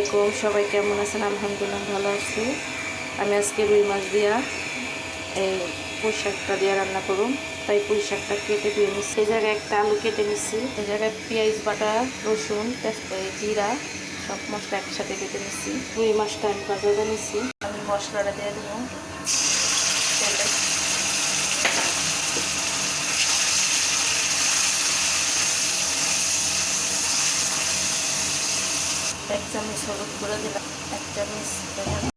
আলাইকুম, সবাই কেমন আছেন? আলহামদুলিল্লাহ ভালো আছি। আমি আজকে রুই মাছ দিয়া, এই পুঁই শাকটা দিয়ে রান্না করুন তাই পুঁই শাকটা কেটে দিয়ে নিচ্ছি এই জায়গায় একটা আলু কেটে নিচ্ছি এই জায়গায় পেঁয়াজ, বাটা, রসুন জিরা, সব মশলা একসাথে কেটে নিচ্ছি রুই মাছটা আমি বাজারে নিচ্ছি আমি মশলাটা দিয়ে দেবো। চামচ হলুদ করে দিলাম, এক চামচ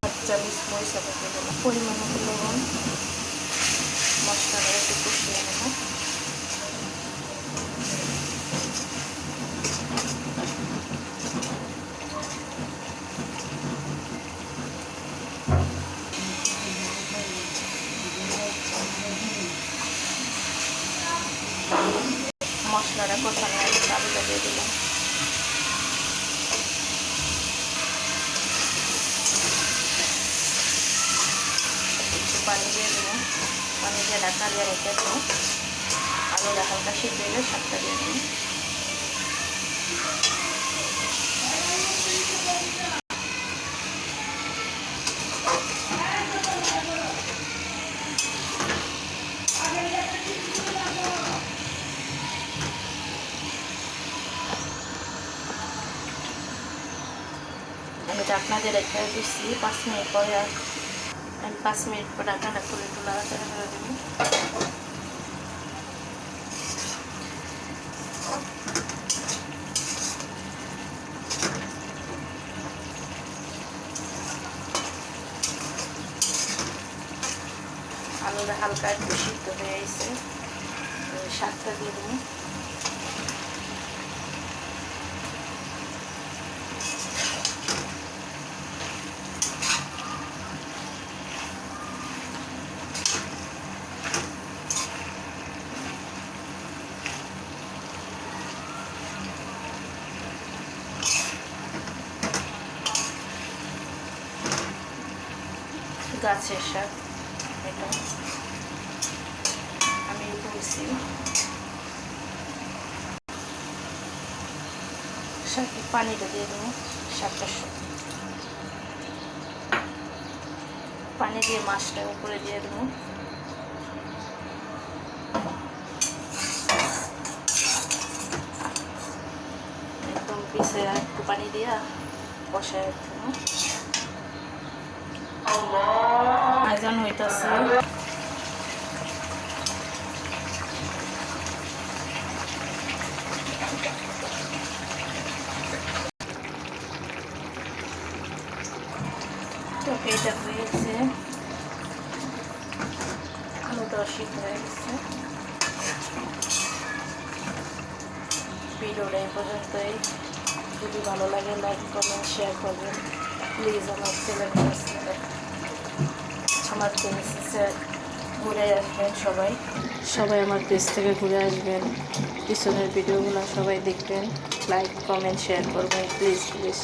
এক চামচ মরিচা পেঁপে দিলাম। পরিমাণ মতো লবণ, মশলাটা একটু কষিয়ে নেব। মশলাটা কষানো আলুটা দিয়ে দিলাম। পানি দিয়ে দেবো। পানি দিয়ে ঢাকা দিয়ে রেখে দেবো। আলুটা হালকা সিদ্ধ হলে শাকটা দিয়ে দেবো। আমি ঢাকনা দিয়ে রেখে দিচ্ছি পাঁচ মিনিট পরে আর পাঁচ মিনিট পর ঢাকনাটা খুলে একটু লাড়াচাড়া করে দেবো আলুটা হালকা একটু সিদ্ধ হয়ে গেছে শাকটা দিয়ে দেবো। গাছের শাক এটা। আমি তুলছি শাকে পানিটা দিয়ে দেবো? শাকটা পানি দিয়ে মাছটা উপরে দিয়ে দেবো। একদম পিসে একটু পানি দিয়া বসায় দেবো আজান হইতাছে। তরকারিটা হয়েছে। আলুটাও সিদ্ধ হয়ে গেছে। ভিডিওটা পর্যন্তই। যদি ভালো লাগে লাইক কমেন্ট শেয়ার করবেন। প্লিজ আমার চ্যানেলটা আমার ঘুরে আসবেন সবাই। সবাই আমার পেজ থেকে ঘুরে আসবেন। পিছনের ভিডিওগুলো সবাই দেখবেন। লাইক কমেন্ট শেয়ার করবেন প্লিজ প্লিজ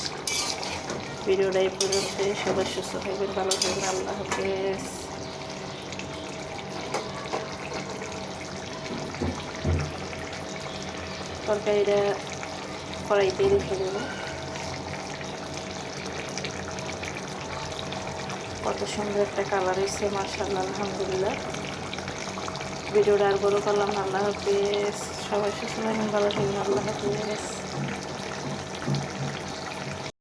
ভিডিওটা এই পর্যন্ত সবাই সুস্থ থাকবেন, ভালো থাকবেন। আল্লাহ হাফেজ। তরকারিটা কড়াইতে রেখে দেবো। কত সুন্দর একটা কালার হয়েছে মার্শাল্লাহ আলহামদুলিল্লাহ। ভিডিওটা আর বড় করলাম আল্লাহ হাফিজ। সবাই সুস্থ থাকুন ভালো থাকবেন, আল্লাহ হাফিজ।